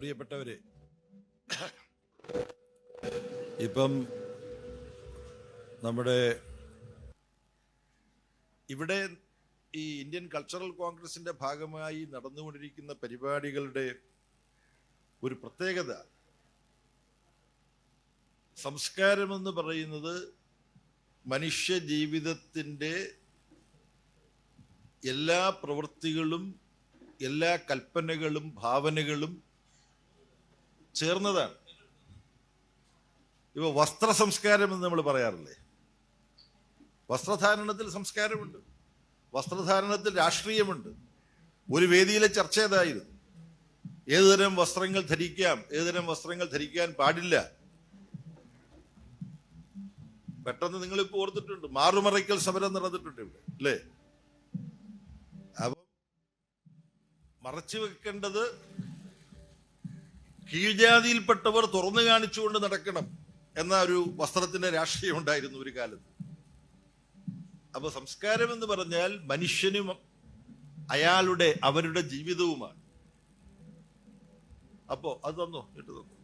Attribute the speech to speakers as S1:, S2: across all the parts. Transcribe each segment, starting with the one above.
S1: പ്രിയപ്പെട്ടവരെ ഇപ്പം നമ്മുടെ ഇവിടെ ഈ ഇന്ത്യൻ കൾച്ചറൽ കോൺഗ്രസിന്റെ ഭാഗമായി നടന്നുകൊണ്ടിരിക്കുന്ന പരിപാടികളുടെ ഒരു പ്രത്യേകത സംസ്കാരം എന്ന് പറയുന്നത് മനുഷ്യ ജീവിതത്തിന്റെ എല്ലാ പ്രവൃത്തികളും എല്ലാ കൽപ്പനകളും ഭാവനകളും ചേർന്നതാണ്. ഇപ്പൊ വസ്ത്ര സംസ്കാരം എന്ന് നമ്മൾ പറയാറില്ലേ? വസ്ത്രധാരണത്തിൽ സംസ്കാരമുണ്ട്. വസ്ത്രധാരണത്തിൽ രാഷ്ട്രീയമുണ്ട്. ഒരു വേദിയിലെ ചർച്ച ഏതായിരുന്നു? ഏതുതരം വസ്ത്രങ്ങൾ ധരിക്കാം? ഏതുതരം വസ്ത്രങ്ങൾ ധരിക്കാൻ പാടില്ല? പെട്ടെന്ന് നിങ്ങൾ ഇപ്പൊ ഓർത്തിട്ടുണ്ട് മാറുമറയ്ക്കൽ സമരം നടന്നിട്ടുണ്ട് ഇവിടെ അല്ലേ? അപ്പം മറച്ചു വെക്കേണ്ടത് കീഴ്ജാതിയിൽപ്പെട്ടവർ തുറന്നു കാണിച്ചുകൊണ്ട് നടക്കണം എന്ന ഒരു വസ്ത്രത്തിന്റെ രാഷ്ട്രീയം ഉണ്ടായിരുന്നു ഒരു കാലത്ത്. അപ്പൊ സംസ്കാരം എന്ന് പറഞ്ഞാൽ മനുഷ്യനും അയാളുടെ അവരുടെ ജീവിതവുമാണ്. അപ്പോ അത് തന്നോ? ഇട്ട് തന്നു?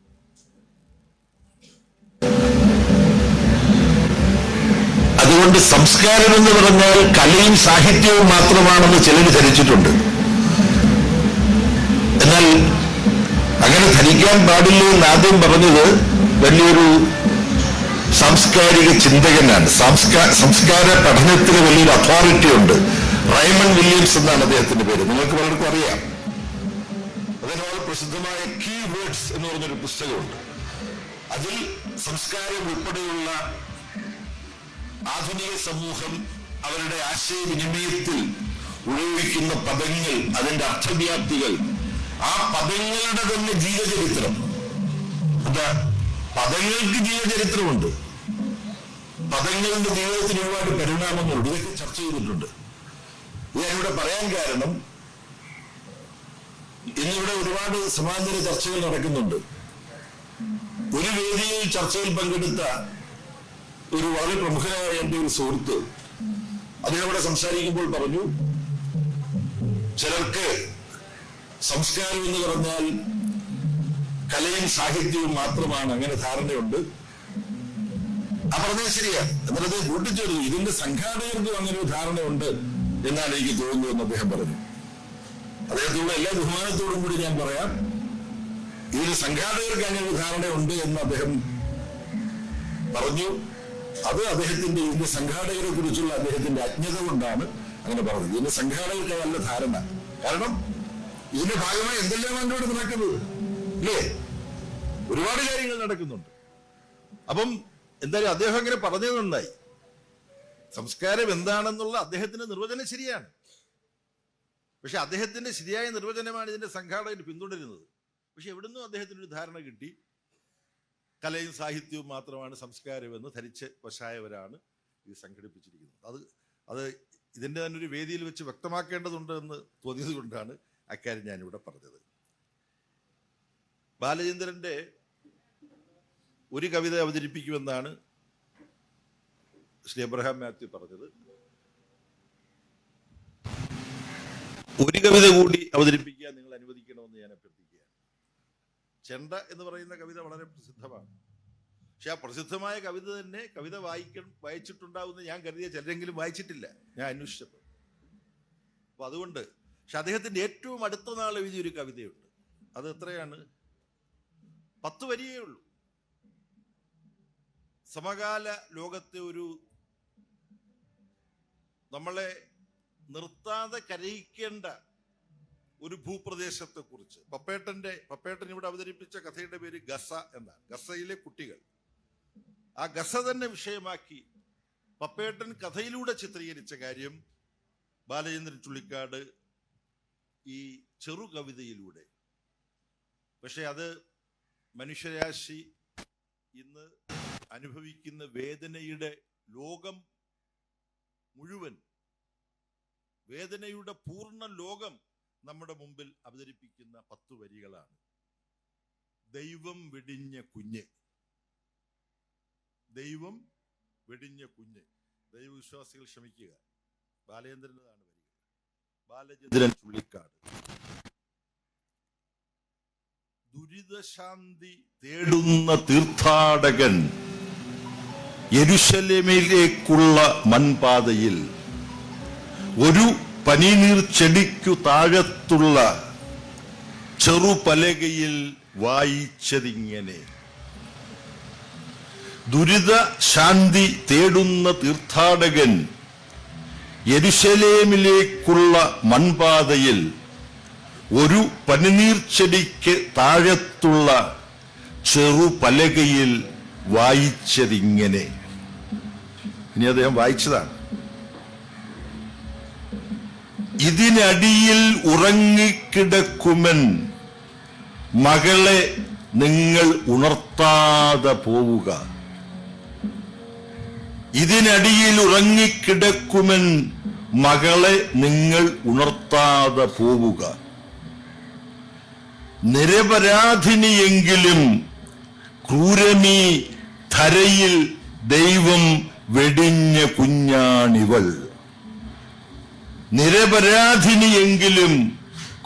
S2: അതുകൊണ്ട് സംസ്കാരം എന്ന് പറഞ്ഞാൽ കലയും സാഹിത്യവും മാത്രമാണെന്ന് ചിലർ ധരിച്ചിട്ടുണ്ട്. എന്നാൽ അങ്ങനെ ധരിക്കാൻ പാടില്ല എന്ന് ആദ്യം പറഞ്ഞത് വലിയൊരു സാംസ്കാരിക ചിന്തകനാണ്. സംസ്കാ- സംസ്കാര പഠനത്തിന് വലിയൊരു അതോറിറ്റി ഉണ്ട്. റൈമൺ വില്യംസ് എന്നാണ് അദ്ദേഹത്തിന്റെ പേര്. നിങ്ങൾക്ക് പലർക്കും അറിയാം. അതിനോട് പ്രസിദ്ധമായ കീ വേർഡ്സ് എന്ന് പറഞ്ഞൊരു പുസ്തകമുണ്ട്. അതിൽ സംസ്കാരം ഉൾപ്പെടെയുള്ള ആധുനിക സമൂഹം അവരുടെ ആശയവിനിമയത്തിൽ ഉപയോഗിക്കുന്ന പദങ്ങൾ അതിന്റെ അർത്ഥവ്യാപ്തികൾ ആ പദങ്ങളുടെ തന്നെ ജീവചരിത്രം. എന്താ പദങ്ങൾക്ക് ജീവചരിത്രമുണ്ട്. പദങ്ങളുടെ ജീവിതത്തിന് ഒരുപാട് പരിണാമങ്ങളുണ്ട് ഇതൊക്കെ ചർച്ച ചെയ്തിട്ടുണ്ട്. ഞാനിവിടെ പറയാൻ കാരണം ഇന്നിവിടെ ഒരുപാട് സമാന്തര ചർച്ചകൾ നടക്കുന്നുണ്ട്. ഒരു വേദിയിൽ ചർച്ചയിൽ പങ്കെടുത്ത ഒരു വളരെ പ്രമുഖനായ എന്റെ ഒരു സുഹൃത്ത് അദ്ദേഹം ഇവിടെ സംസാരിക്കുമ്പോൾ പറഞ്ഞു ചിലർക്ക് സംസ്കാരം എന്ന് പറഞ്ഞാൽ കലയും സാഹിത്യവും മാത്രമാണ് അങ്ങനെ ധാരണയുണ്ട്. ആ പറഞ്ഞത് ശരിയാ. എന്നിട്ട് അദ്ദേഹം കൂട്ടിച്ചേർത്തു ഇതിന്റെ സംഘാടകർക്കും അങ്ങനെ ഒരു ധാരണയുണ്ട് എന്നാണ് എനിക്ക് തോന്നുന്നു എന്ന് അദ്ദേഹം പറഞ്ഞു. അദ്ദേഹത്തോട് എല്ലാ ബഹുമാനത്തോടും കൂടി ഞാൻ പറയാം. ഇതിന് സംഘാടകർക്ക് അങ്ങനെ ഒരു ധാരണയുണ്ട് എന്ന് അദ്ദേഹം പറഞ്ഞു. അത് അദ്ദേഹത്തിന്റെ ഇതിന്റെ സംഘാടകരെ കുറിച്ചുള്ള അദ്ദേഹത്തിന്റെ അജ്ഞത കൊണ്ടാണ് അങ്ങനെ പറഞ്ഞത്. ഇതിന്റെ സംഘാടകർക്ക് നല്ല ധാരണ. കാരണം ഇതിന്റെ ഭാഗമായി എന്തെല്ലാം ഇവിടെ നടക്കുന്നത്?
S1: അല്ലേ ഒരുപാട് കാര്യങ്ങൾ നടക്കുന്നുണ്ട്. അപ്പം എന്തായാലും അദ്ദേഹം അങ്ങനെ പറഞ്ഞത് നന്നായി. സംസ്കാരം എന്താണെന്നുള്ള അദ്ദേഹത്തിന്റെ നിർവചനം ശരിയാണ്. പക്ഷെ അദ്ദേഹത്തിന്റെ ശരിയായ നിർവചനമാണ് ഇതിന്റെ സംഘാടകർ പിന്തുടരുന്നത്. പക്ഷെ എവിടുന്നും അദ്ദേഹത്തിന് ഒരു ധാരണ കിട്ടി. കലയും സാഹിത്യവും മാത്രമാണ് സംസ്കാരമെന്ന് ധരിച്ച് വശായവരാണ് ഇത് സംഘടിപ്പിച്ചിരിക്കുന്നത്. അത് അത് ഇതിന്റെ തന്നെ ഒരു വേദിയിൽ വെച്ച് വ്യക്തമാക്കേണ്ടതുണ്ട് എന്ന് തോന്നിയത് കൊണ്ടാണ് അക്കാര്യം ഞാനിവിടെ പറഞ്ഞത്. ബാലചന്ദ്രന്റെ ഒരു കവിത അവതരിപ്പിക്കുമെന്നാണ് ശ്രീ എബ്രഹാം മാത്യു പറഞ്ഞത്. ഒരു കവിത കൂടി അവതരിപ്പിക്കാൻ നിങ്ങൾ അനുവദിക്കണമെന്ന് ഞാൻ അഭ്യർത്ഥിക്കുകയാണ്. ചെണ്ട എന്ന് പറയുന്ന കവിത വളരെ പ്രസിദ്ധമാണ്. പക്ഷെ ആ പ്രസിദ്ധമായ കവിത തന്നെ കവിത വായിക്ക വായിച്ചിട്ടുണ്ടാവുമെന്ന് ഞാൻ കരുതിയ ചിലരെങ്കിലും വായിച്ചിട്ടില്ല. ഞാൻ അന്വേഷിച്ചപ്പോൾ അപ്പൊ അതുകൊണ്ട് പക്ഷെ അദ്ദേഹത്തിന്റെ ഏറ്റവും അടുത്ത നാൾ എഴുതിയൊരു കവിതയുണ്ട്. അത് എത്രയാണ്? പത്ത് വരിയേ ഉള്ളൂ. സമകാല ലോകത്തെ ഒരു നമ്മളെ നിർത്താതെ കരയിക്കേണ്ട ഒരു ഭൂപ്രദേശത്തെ കുറിച്ച് പപ്പേട്ടന്റെ പപ്പേട്ടൻ ഇവിടെ അവതരിപ്പിച്ച കഥയുടെ പേര് ഗസ എന്നാണ്. ഗസയിലെ കുട്ടികൾ. ആ ഗസ തന്നെ വിഷയമാക്കി പപ്പേട്ടൻ കഥയിലൂടെ ചിത്രീകരിച്ച കാര്യം ബാലചന്ദ്രൻ ചുള്ളിക്കാട് ഈ ചെറു കവിതയിലൂടെ പക്ഷെ അത് മനുഷ്യരാശി ഇന്ന് അനുഭവിക്കുന്ന വേദനയുടെ ലോകം മുഴുവൻ വേദനയുടെ പൂർണ ലോകം നമ്മുടെ മുമ്പിൽ അവതരിപ്പിക്കുന്ന പത്തു വരികളാണ്. ദൈവം വെടിഞ്ഞ കുഞ്ഞ്. ദൈവം വെടിഞ്ഞ കുഞ്ഞ്. ദൈവവിശ്വാസികൾ ക്ഷമിക്കുക. ബാലചന്ദ്രന്റെതാണ് വരികൾ ബാലചന്ദ്രൻ ചുള്ളിക്കാട്. ദുരിതശാന്തി തേടുന്ന തീർത്ഥാടകൻ യെരുശലേമിലേക്കുള്ള മൺപാതയിൽ ഒരു പനിനീർ ചെടിക്കു താഴത്തുള്ള ചെറുപലകയിൽ വായിച്ചതിങ്ങനെ. ദുരിത ശാന്തി തേടുന്ന തീർത്ഥാടകൻ യെരുശലേമിലേക്കുള്ള മൺപാതയിൽ ഒരു പനിനീർ ചെടിക്ക് താഴത്തുള്ള ചെറുപലകയിൽ വായിച്ചതിങ്ങനെ. ഇനി അദ്ദേഹം വായിച്ചതാണ്. ഇതിനടിയിൽ ഉറങ്ങിക്കിടക്കുമൻ മകളെ നിങ്ങൾ ഉണർത്താതെ പോവുക. ഇതിനടിയിൽ ഉറങ്ങിക്കിടക്കുമൻ മകളെ നിങ്ങൾ ഉണർത്താതെ പോവുക. നിരപരാധിനിയെങ്കിലും ക്രൂരമീ ധരയിൽ ദൈവം വെടിഞ്ഞ കുഞ്ഞാണിവൾ. നിരപരാധിനിയെങ്കിലും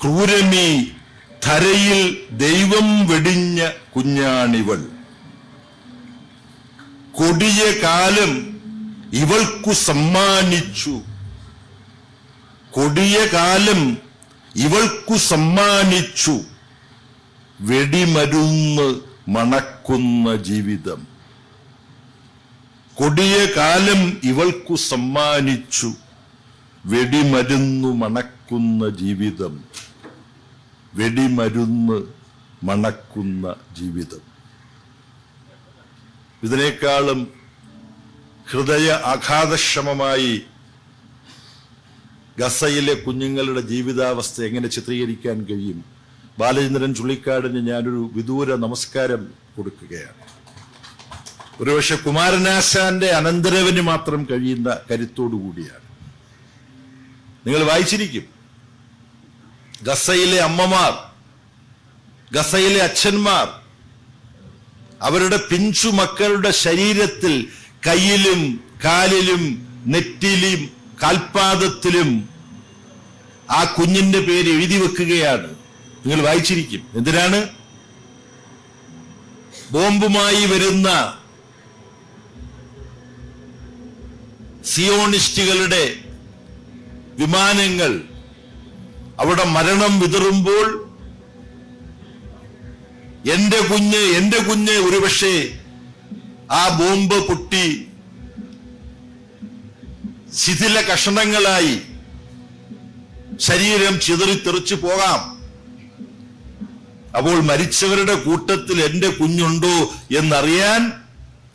S1: ക്രൂരമീ ധരയിൽ ദൈവം വെടിഞ്ഞ കുഞ്ഞാണിവൾ. കൊടിയ കാലം ഇവൾക്കു സമ്മാനിച്ചു. കൊടിയ കാലം ഇവൾക്കു സമ്മാനിച്ചു. വെടിമരുന്ന് മണക്കുന്ന ജീവിതം. കൊടിയ കാലം ഇവൾക്കു സമ്മാനിച്ചു. വെടിമരുന്നു മണക്കുന്ന ജീവിതം. വെടിമരുന്ന് മണക്കുന്ന ജീവിതം. ഇതിനേക്കാളും ഹൃദയ ആഘാതക്ഷമമായി ഗസയിലെ കുഞ്ഞുങ്ങളുടെ ജീവിതാവസ്ഥ എങ്ങനെ ചിത്രീകരിക്കാൻ കഴിയും? ബാലചന്ദ്രൻ ചുള്ളിക്കാടിന് ഞാനൊരു വിദൂര നമസ്കാരം കൊടുക്കുകയാണ്. ഒരുപക്ഷെ കുമാരനാശാന്റെ അനന്തരവന് മാത്രം കഴിയുന്ന കരുത്തോടു കൂടിയാണ്. നിങ്ങൾ വായിച്ചിരിക്കും. ഗസയിലെ അമ്മമാർ ഗസയിലെ അച്ഛന്മാർ അവരുടെ പിഞ്ചു മക്കളുടെ ശരീരത്തിൽ കയ്യിലും കാലിലും നെറ്റിലും കാൽപാദത്തിലും ആ കുഞ്ഞിന്റെ പേര് എഴുതി വെക്കുകയാണ്. നിങ്ങൾ വായിച്ചിരിക്കും. എന്തിനാണ്? ബോംബുമായി വരുന്ന സിയോണിസ്റ്റുകളുടെ വിമാനങ്ങൾ അവിടെ മരണം വിതറുമ്പോൾ എന്റെ കുഞ്ഞ് എന്റെ കുഞ്ഞ് ഒരുപക്ഷെ ആ ബോംബ് പൊട്ടി ശിഥില കഷണങ്ങളായി ശരീരം ചിതറിത്തെറിച്ചു പോകാം. അപ്പോൾ മരിച്ചവരുടെ കൂട്ടത്തിൽ എന്റെ കുഞ്ഞുണ്ടോ എന്നറിയാൻ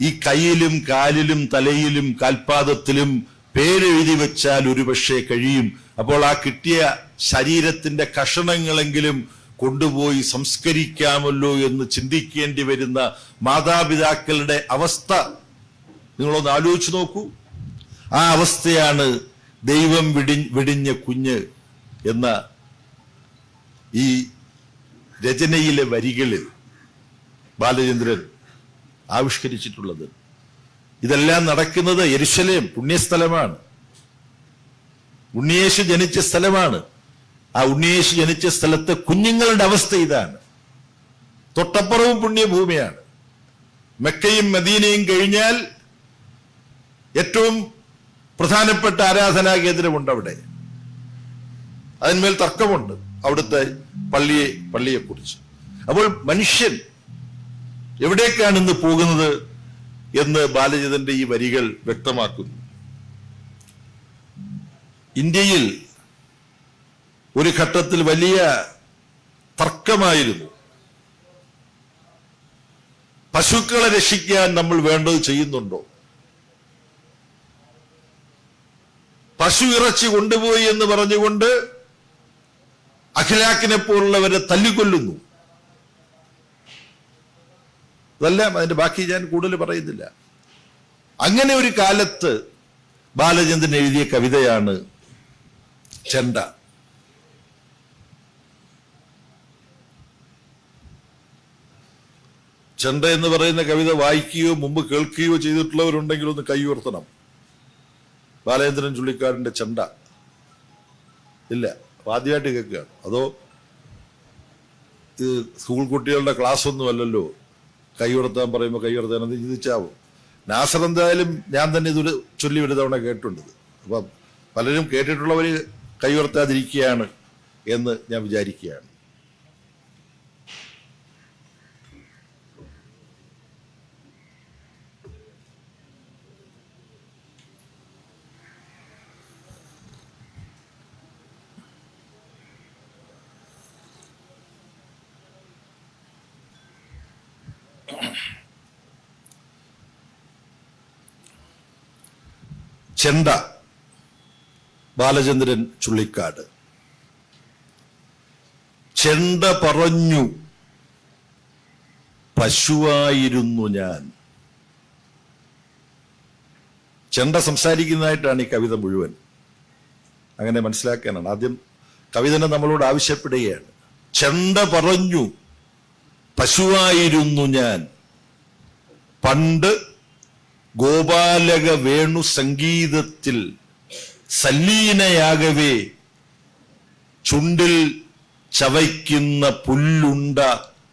S1: ഈ കയ്യിലും കാലിലും തലയിലും കാൽപാദത്തിലും പേരെഴുതി വെച്ചാൽ ഒരുപക്ഷെ കഴിയും. അപ്പോൾ ആ കിട്ടിയ ശരീരത്തിന്റെ കഷണങ്ങളെങ്കിലും കൊണ്ടുപോയി സംസ്കരിക്കാമല്ലോ എന്ന് ചിന്തിക്കേണ്ടി വരുന്ന മാതാപിതാക്കളുടെ അവസ്ഥ നിങ്ങളൊന്ന് ആലോചിച്ച് നോക്കൂ. ആ അവസ്ഥയാണ് ദൈവം വിടി വെടിഞ്ഞ കുഞ്ഞ് എന്ന ഈ രചനയിലെ വരികളിൽ ബാലചന്ദ്രൻ ആവിഷ്കരിച്ചിട്ടുള്ളത്. ഇതെല്ലാം നടക്കുന്നത് എരിശലേം പുണ്യസ്ഥലമാണ്. ഉണ്ണിയേശു ജനിച്ച സ്ഥലമാണ്. ആ ഉണ്ണിയേശു ജനിച്ച സ്ഥലത്ത് കുഞ്ഞുങ്ങളുടെ അവസ്ഥ ഇതാണ്. തൊട്ടപ്പുറവും പുണ്യഭൂമിയാണ്. മെക്കയും മദീനയും കഴിഞ്ഞാൽ ഏറ്റവും പ്രധാനപ്പെട്ട ആരാധനാ കേന്ദ്രമുണ്ട് അവിടെ അതിന്മേൽ തർക്കമുണ്ട് അവിടുത്തെ പള്ളിയെ കുറിച്ച് അപ്പോൾ മനുഷ്യൻ എവിടേക്കാണ് ഇന്ന് പോകുന്നത് എന്ന് ബാലചന്ദ്രന്റെ ഈ വരികൾ വ്യക്തമാക്കുന്നു. ഇന്ത്യയിൽ ഒരു ഘട്ടത്തിൽ വലിയ തർക്കമായിരുന്നു. പശുക്കളെ രക്ഷിക്കാൻ നമ്മൾ വേണ്ടത് ചെയ്യുന്നുണ്ടോ? പശു ഇറച്ചി കൊണ്ടുപോയി എന്ന് പറഞ്ഞുകൊണ്ട് അഖിലാക്കിനെ പോലുള്ളവരെ തല്ലിക്കൊല്ലുന്നു. അതല്ല അതിന്റെ ബാക്കി ഞാൻ കൂടുതൽ പറയുന്നില്ല. അങ്ങനെ ഒരു കാലത്ത് ബാലചന്ദ്രൻ എഴുതിയ കവിതയാണ് ചെണ്ട. ചെണ്ട എന്ന് പറയുന്ന കവിത വായിക്കുകയോ മുമ്പ് കേൾക്കുകയോ ചെയ്തിട്ടുള്ളവരുണ്ടെങ്കിൽ ഒന്ന് കൈ ഉയർത്തണം. ബാലേന്ദ്രൻ ചുള്ളിക്കാടിന്റെ ചെണ്ട. ഇല്ല ആദ്യമായിട്ട് കേൾക്കുകയാണ്. അതോ ഇത് സ്കൂൾ കുട്ടികളുടെ ക്ലാസ് ഒന്നും അല്ലല്ലോ. കൈ ഉയർത്താൻ പറയുമ്പോൾ കൈ ഉയർത്താൻ അത് ചിന്തിച്ചാവും? നാസർ എന്തായാലും ഞാൻ തന്നെ ഇതൊരു ചൊല്ലി ഒരു തവണ കേട്ടിട്ടുണ്ട്. അപ്പം പലരും കേട്ടിട്ടുള്ളവർ കൈ ഉയർത്താതിരിക്കുകയാണ് എന്ന് ഞാൻ വിചാരിക്കുകയാണ്. ചെണ്ട ബാലചന്ദ്രൻ ചുള്ളിക്കാട്. ചെണ്ട പറഞ്ഞു പശുവായിരുന്നു ഞാൻ. ചെണ്ട സംസാരിക്കുന്നതായിട്ടാണ് ഈ കവിത മുഴുവൻ. അങ്ങനെ മനസ്സിലാക്കാനാണ്. ആദ്യം കവിതനെ നമ്മളോട് ആവശ്യപ്പെടുകയാണ്. ചെണ്ട പറഞ്ഞു പശുവായിരുന്നു ഞാൻ. പണ്ട് ഗോപാലക വേണു സംഗീതത്തിൽ സല്ലീനയാകവേ ചുണ്ടിൽ ചവയ്ക്കുന്ന പുല്ലുണ്ട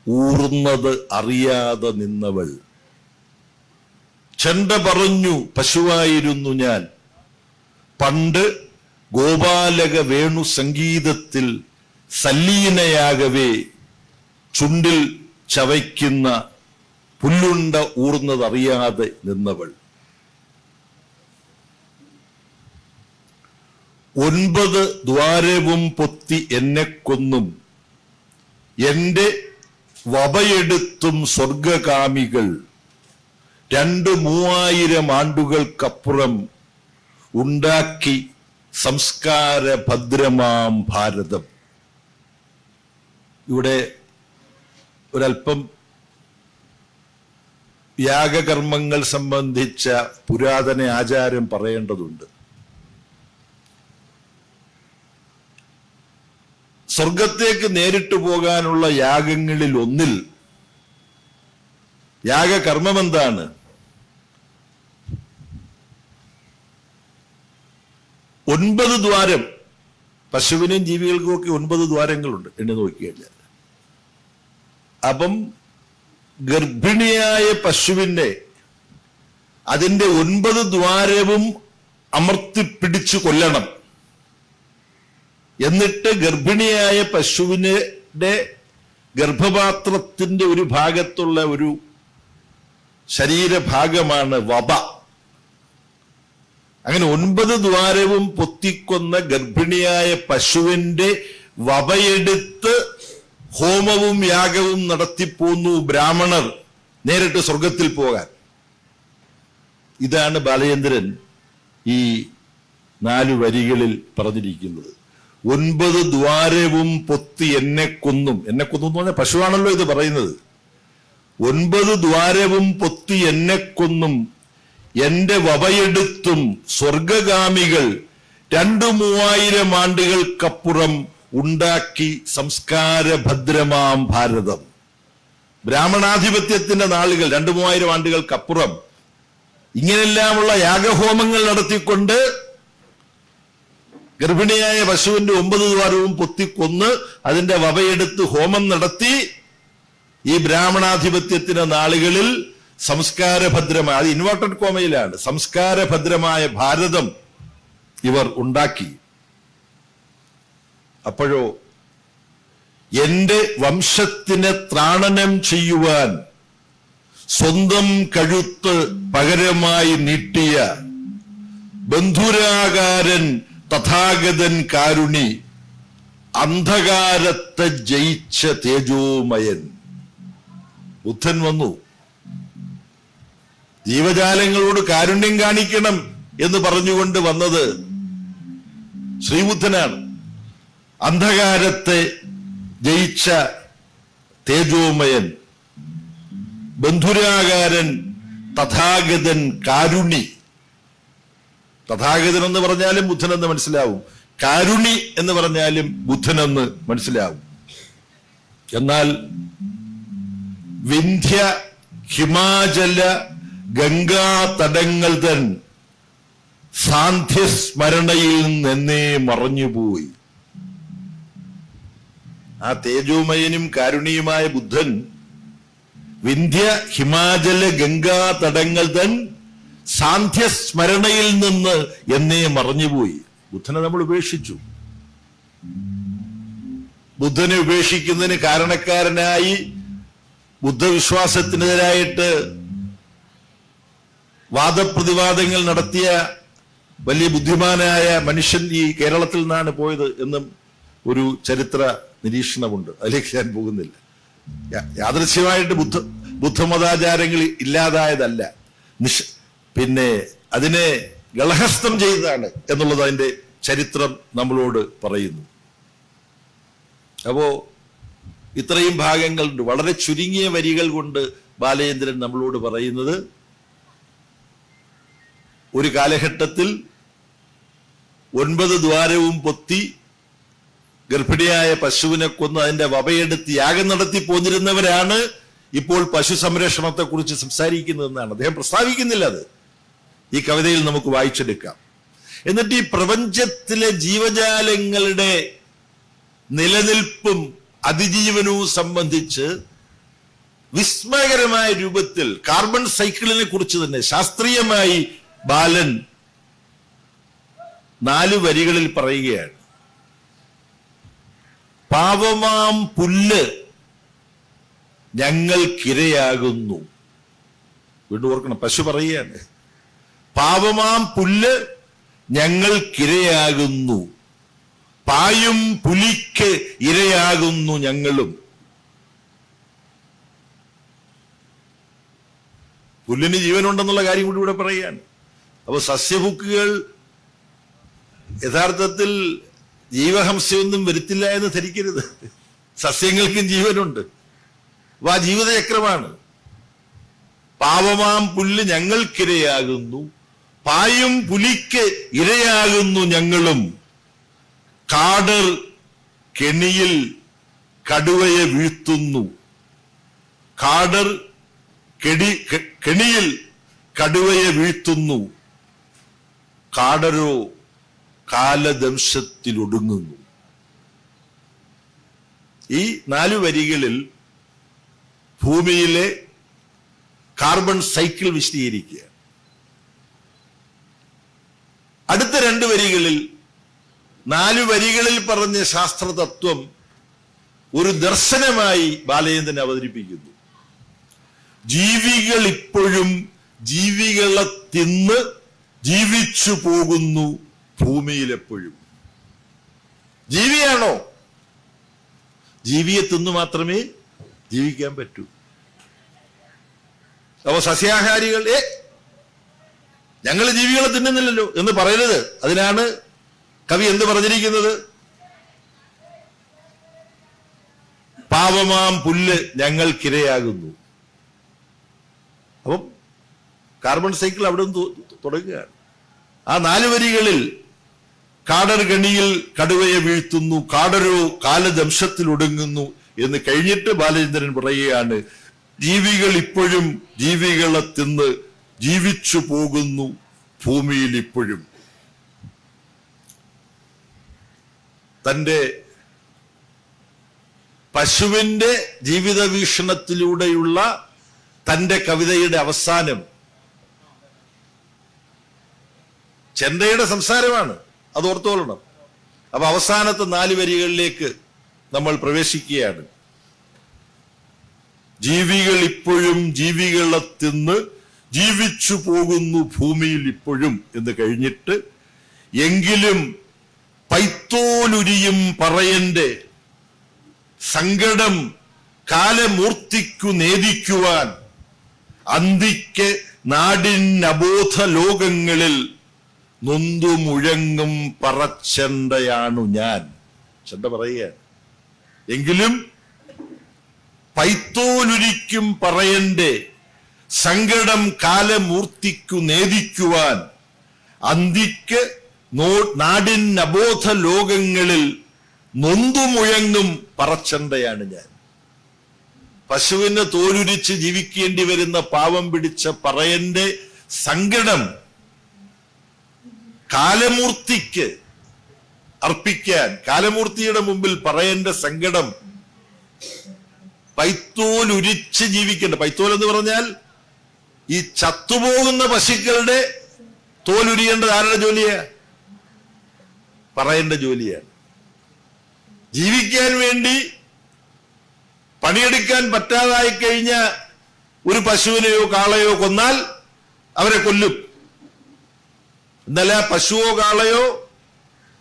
S1: ഊർന്നത് അറിയാതെ നിന്നവൾ. ചെണ്ട പറഞ്ഞു പശുവായിരുന്നു ഞാൻ. പണ്ട് ഗോപാലക വേണു സംഗീതത്തിൽ സല്ലീനയാകവേ ചുണ്ടിൽ ചവയ്ക്കുന്ന പുല്ലുണ്ട ഊർന്നതറിയാതെ നിന്നവൾ. ഒൻപത് ദ്വാരവും പൊത്തി എന്നെ കൊന്നും. എന്റെ വപയെടുത്തും സ്വർഗകാമികൾ. രണ്ട് മൂവായിരം ആണ്ടുകൾക്കപ്പുറം ഉണ്ടാക്കി സംസ്കാര ഭദ്രമാം ഭാരതം. ഇവിടെ ഒരല്പം യാഗകർമ്മങ്ങൾ സംബന്ധിച്ച പുരാതന ആചാരം പറയേണ്ടതുണ്ട്. സ്വർഗത്തേക്ക് നേരിട്ട് പോകാനുള്ള യാഗങ്ങളിൽ ഒന്നിൽ യാഗകർമ്മം എന്താണ്? ഒൻപത് ദ്വാരം. പശുവിനും ജീവികൾക്കും ഒക്കെ ഒൻപത് ദ്വാരങ്ങളുണ്ട്. എണ്ണി നോക്കിക്കഴിഞ്ഞാൽ. അപ്പം ഗർഭിണിയായ പശുവിനെ അതിന്റെ ഒൻപത് ദ്വാരവും അമർത്തിപ്പിടിച്ചു കൊല്ലണം. എന്നിട്ട് ഗർഭിണിയായ പശുവിനെ ഗർഭപാത്രത്തിന്റെ ഒരു ഭാഗത്തുള്ള ഒരു ശരീരഭാഗമാണ് വബ അങ്ങനെ ഒൻപത് ദ്വാരവും പൊത്തിക്കൊന്ന ഗർഭിണിയായ പശുവിന്റെ വപയെടുത്ത് ഹോമവും യാഗവും നടത്തിപ്പോന്നു ബ്രാഹ്മണർ നേരിട്ട് സ്വർഗത്തിൽ പോകാൻ. ഇതാണ് ബാലചന്ദ്രൻ ഈ നാല് വരികളിൽ പറഞ്ഞിരിക്കുന്നത്. ഒൻപത് ദ്വാരവും പൊത്തി എന്നെ കൊന്നും. എന്നെ കൊന്നു എന്ന് പറഞ്ഞാൽ പശുവാണല്ലോ ഇത് പറയുന്നത്. ഒൻപത് ദ്വാരവും പൊത്തി എന്നെ കൊന്നും. എന്റെ വവയെടുത്തും സ്വർഗഗാമികൾ രണ്ടു മൂവായിരം ആണ്ടുകൾക്കപ്പുറം ഉണ്ടാക്കി സംസ്കാരഭദ്രമാം ഭാരതം. ബ്രാഹ്മണാധിപത്യത്തിന്റെ നാളുകൾ രണ്ടു മൂവായിരം ആണ്ടുകൾക്കപ്പുറം ഇങ്ങനെല്ലാമുള്ള യാഗഹോമങ്ങൾ നടത്തിക്കൊണ്ട് ഗർഭിണിയായ പശുവിന്റെ ഒമ്പത് ദ്വാരവും പൊത്തിക്കൊന്ന് അതിന്റെ വവയെടുത്ത് ഹോമം നടത്തി ഈ ബ്രാഹ്മണാധിപത്യത്തിന്റെ നാളുകളിൽ സംസ്കാരഭദ്രമായ അത് ഇൻവേർട്ടഡ് കോമയിലാണ് സംസ്കാരഭദ്രമായ ഭാരതം ഇവർ ഉണ്ടാക്കി. അപ്പോഴോ എന്റെ വംശത്തിനെ ത്രാണനം ചെയ്യുവാൻ സ്വന്തം കഴുത്ത് പകരമായി നീട്ടിയ ബന്ധുരാകാരൻ തഥാഗതൻ കാരുണി അന്ധകാരത്തെ ജയിച്ച തേജോമയൻ. ബുദ്ധൻ വന്നു. ജീവജാലങ്ങളോട് കാരുണ്യം കാണിക്കണം എന്ന് പറഞ്ഞുകൊണ്ട് വന്നത് ശ്രീബുദ്ധനാണ്. അന്ധകാരത്തെ ജയിച്ച തേജോമയൻ ബന്ധുരാകാരൻ തഥാഗതൻ കാരുണി. തഥാഗതൻ എന്ന് പറഞ്ഞാലും ബുദ്ധനെന്ന് മനസ്സിലാവും. കാരുണി എന്ന് പറഞ്ഞാലും ബുദ്ധനെന്ന് മനസ്സിലാവും. എന്നാൽ വിന്ധ്യ ഹിമാചല ഗംഗാ തടങ്ങൾ തൻ സാന്ധ്യസ്മരണയിൽ നിന്നേ മറഞ്ഞുപോയി. ആ തേജോമയനും കാരുണ്യമായ ബുദ്ധൻ വിന്ധ്യ ഹിമാചല ഗംഗാ തടങ്ങൾ തൻ സാന്ധ്യസ്മരണയിൽ നിന്ന് എന്നേ മറഞ്ഞുപോയി. ബുദ്ധനെ നമ്മൾ ഉപേക്ഷിച്ചു. ബുദ്ധനെ ഉപേക്ഷിക്കുന്നതിന് കാരണക്കാരനായി ബുദ്ധവിശ്വാസത്തിനെതിരായിട്ട് വാദപ്രതിവാദങ്ങൾ നടത്തിയ വലിയ ബുദ്ധിമാനായ മനുഷ്യൻ ഈ കേരളത്തിൽ നിന്നാണ് പോയത് എന്നും ഒരു ചരിത്ര നിരീക്ഷണമുണ്ട്. അതിലേക്ക് ഞാൻ പോകുന്നില്ല. യാദൃശ്യമായിട്ട് ബുദ്ധ ബുദ്ധമതാചാരങ്ങൾ ഇല്ലാതായതല്ല. നിഷ് പിന്നെ അതിനെ ഗളഹസ്തം ചെയ്തതാണ് എന്നുള്ളത് അതിന്റെ ചരിത്രം നമ്മളോട് പറയുന്നു. അപ്പോ ഇത്രയും ഭാഗങ്ങളുണ്ട്. വളരെ ചുരുങ്ങിയ വരികൾ കൊണ്ട് ബാലചന്ദ്രൻ നമ്മളോട് പറയുന്നത് ഒരു കാലഘട്ടത്തിൽ ഒൻപത് ദ്വാരവും പൊത്തി ഗർഭിണിയായ പശുവിനെ കൊന്ന് അതിന്റെ വപയെടുത്ത് യാഗം നടത്തി പോന്നിരുന്നവരാണ് ഇപ്പോൾ പശു സംരക്ഷണത്തെ കുറിച്ച് സംസാരിക്കുന്നതെന്നാണ്. അദ്ദേഹം പ്രസ്താവിക്കുന്നില്ല അത്. ഈ കവിതയിൽ നമുക്ക് വായിച്ചെടുക്കാം. എന്നിട്ട് ഈ പ്രപഞ്ചത്തിലെ ജീവജാലങ്ങളുടെ നിലനിൽപ്പും അതിജീവനവും സംബന്ധിച്ച് വിസ്മയകരമായ രൂപത്തിൽ കാർബൺ സൈക്കിളിനെ കുറിച്ച് തന്നെ ശാസ്ത്രീയമായി ബാലൻ നാല് വരികളിൽ പറയുകയാണ്. പാവമാം പുല്ല് ഞങ്ങൾക്കിരയാകുന്നു. വീണ്ടും ഓർക്കണം പശു പറയുകയാണ്. പാവമാം പുല്ല് ഞങ്ങൾക്കിരയാകുന്നു. പായും പുലിക്ക് ഇരയാകുന്നു ഞങ്ങളും. പുല്ലിന് ജീവനുണ്ടെന്നുള്ള കാര്യം കൂടി ഇവിടെ പറയുകയാണ്. അപ്പൊ സസ്യഭുക്കുകൾ യഥാർത്ഥത്തിൽ ജീവഹംസയൊന്നും വരുത്തില്ല എന്ന് ധരിക്കരുത്. സസ്യങ്ങൾക്കും ജീവനുണ്ട്. അപ്പൊ ആ ജീവിതചക്രമാണ്. പാവമാം പുല്ല് ഞങ്ങൾക്കിരയാകുന്നു. പായും പുലിക്ക് ഇരയാകുന്നു ഞങ്ങളും. കാടർ കെണിയിൽ കടുവയെ വീഴ്ത്തുന്നു. കാടർ കെടി കെണിയിൽ കടുവയെ വീഴ്ത്തുന്നു. കാടരോ കാലദംശത്തിലൊടുങ്ങുന്നു. ഈ നാലു വരികളിൽ ഭൂമിയിലെ കാർബൺ സൈക്കിൾ വിശദീകരിക്കുക. അടുത്ത രണ്ട് വരികളിൽ നാലു വരികളിൽ പറഞ്ഞ ശാസ്ത്രതത്വം ഒരു ദർശനമായി ബാലചന്ദ്രൻ അവതരിപ്പിക്കുന്നു. ജീവികൾ ഇപ്പോഴും ജീവികളെ തിന്ന് ജീവിച്ചു പോകുന്നു. ഭൂമിയിൽ എപ്പോഴും ജീവിയാണോ? ജീവിയെ തിന്നു മാത്രമേ ജീവിക്കാൻ പറ്റൂ. അപ്പൊ സസ്യാഹാരികൾ ഏ ഞങ്ങൾ ജീവികളെ തിന്നുന്നില്ലല്ലോ എന്ന് പറയരുത്. അതിനാണ് കവി എന്ത് പറഞ്ഞിരിക്കുന്നത്? പാവമാം പുല്ല് ഞങ്ങൾക്കിരയാകുന്നു. അപ്പം കാർബൺ സൈക്കിൾ അവിടെ നിന്ന് തുടങ്ങുകയാണ്. ആ നാല് വരികളിൽ കാടർ ഗണിയിൽ കടുവയെ വീഴ്ത്തുന്നു കാടരോ കാലദംശത്തിൽ ഒടുങ്ങുന്നു എന്ന് കഴിഞ്ഞിട്ട് ബാലചന്ദ്രൻ പറയുകയാണ് ജീവികൾ ഇപ്പോഴും ജീവികളെ തിന്ന് ജീവിച്ചു പോകുന്നു ഭൂമിയിൽ ഇപ്പോഴും. തന്റെ പശുവിന്റെ ജീവിത വീക്ഷണത്തിലൂടെയുള്ള തന്റെ കവിതയുടെ അവസാനം ചെന്തയുടെ സംസാരമാണ്. അത് ഓർത്തോളണം. അപ്പൊ അവസാനത്തെ നാല് വരികളിലേക്ക് നമ്മൾ പ്രവേശിക്കുകയാണ്. ജീവികൾ ഇപ്പോഴും ജീവികളെ തിന്ന് ജീവിച്ചു പോകുന്നു ഭൂമിയിൽ ഇപ്പോഴും എന്ന് കഴിഞ്ഞിട്ട് എങ്കിലും പൈത്തോലുരിയും പറയന്റെ സങ്കടം കാലമൂർത്തിക്കു നേദിക്കുവാൻ അന്തിക്ക് നാടിൻ അബോധ ലോകങ്ങളിൽ നൊന്തു മുഴങ്ങും പറച്ചണ്ടയാണു ഞാൻ. ചെണ്ട പറയുക. എങ്കിലും പൈത്തോലുരിക്കും പറയണ്ടേ സങ്കടം കാലമൂർത്തിക്കു നേദിക്കുവാൻ. അന്തിക്ക് നാടിൻ അബോധ ലോകങ്ങളിൽ നൊന്തുമുഴങ്ങും പറച്ചണ്ടയാണ് ഞാൻ. പശുവിനെ തോലുരിച്ച് ജീവിക്കേണ്ടി വരുന്ന പാവം പിടിച്ച പറയന്റെ സങ്കടം കാലമൂർത്തിക്ക് അർപ്പിക്കാൻ കാലമൂർത്തിയുടെ മുമ്പിൽ പറയേണ്ട സങ്കടം പൈത്തോൽ ഉരിച്ച് ജീവിക്കേണ്ട. പൈത്തോൽ എന്ന് പറഞ്ഞാൽ ഈ ചത്തുപോകുന്ന പശുക്കളുടെ തോൽ ഉരിയേണ്ടത് ആരുടെ ജോലിയാ? പറയേണ്ട ജോലിയാണ്. ജീവിക്കാൻ വേണ്ടി പണിയെടുക്കാൻ പറ്റാതായി കഴിഞ്ഞ ഒരു പശുവിനെയോ കാളയോ കൊന്നാൽ അവരെ കൊല്ലും. ഇന്നലെ പശുവോ കാളയോ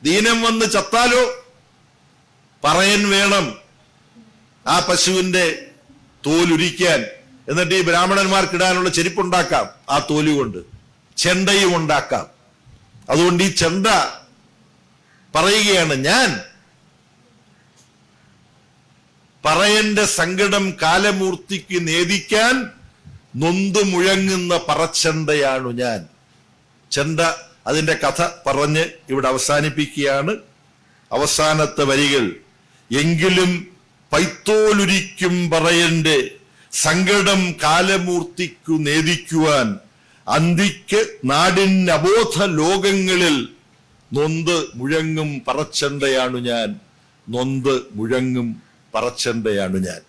S1: ദീനം വന്ന് ചത്താലോ പറയൻ വേണം ആ പശുവിന്റെ തോലുരിക്കാൻ. എന്നിട്ട് ഈ ബ്രാഹ്മണന്മാർക്കിടാനുള്ള ചെരുപ്പുണ്ടാക്കാം ആ തോൽ കൊണ്ട്. ചെണ്ടയും ഉണ്ടാക്കാം. അതുകൊണ്ട് ഈ ചെണ്ട പറയുകയാണ് ഞാൻ. പറയന്റെ സങ്കടം കാലമൂർത്തിക്ക് നേദിക്കാൻ നൊന്തു മുഴങ്ങുന്ന പറച്ചെണ്ടയാണു ഞാൻ. ചെണ്ട അതിന്റെ കഥ പറഞ്ഞ് ഇവിടെ അവസാനിപ്പിക്കുകയാണ്. അവസാനത്തെ വരികൾ എങ്കിലും പൈത്തോലുരിക്കും പറയന്റെ സങ്കടം കാലമൂർത്തിക്കു നേദിക്കുവാൻ അന്തിക്ക് നാടിൻ അബോധ ലോകങ്ങളിൽ നൊന്ത് മുഴങ്ങും പറച്ചണ്ടയാണു ഞാൻ നൊന്ത് മുഴങ്ങും പറച്ചണ്ടയാണു ഞാൻ.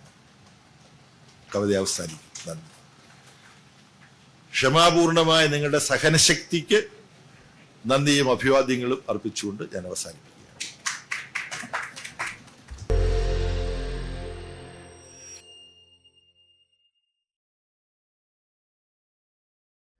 S1: കവിത അവസാനിക്കും. നന്ദി. ക്ഷമാപൂർണമായ നിങ്ങളുടെ സഹനശക്തിക്ക് നന്ദിയും അഭിവാദ്യങ്ങളും അർപ്പിച്ചുകൊണ്ട് ഞാൻ അവസാനിപ്പിക്കും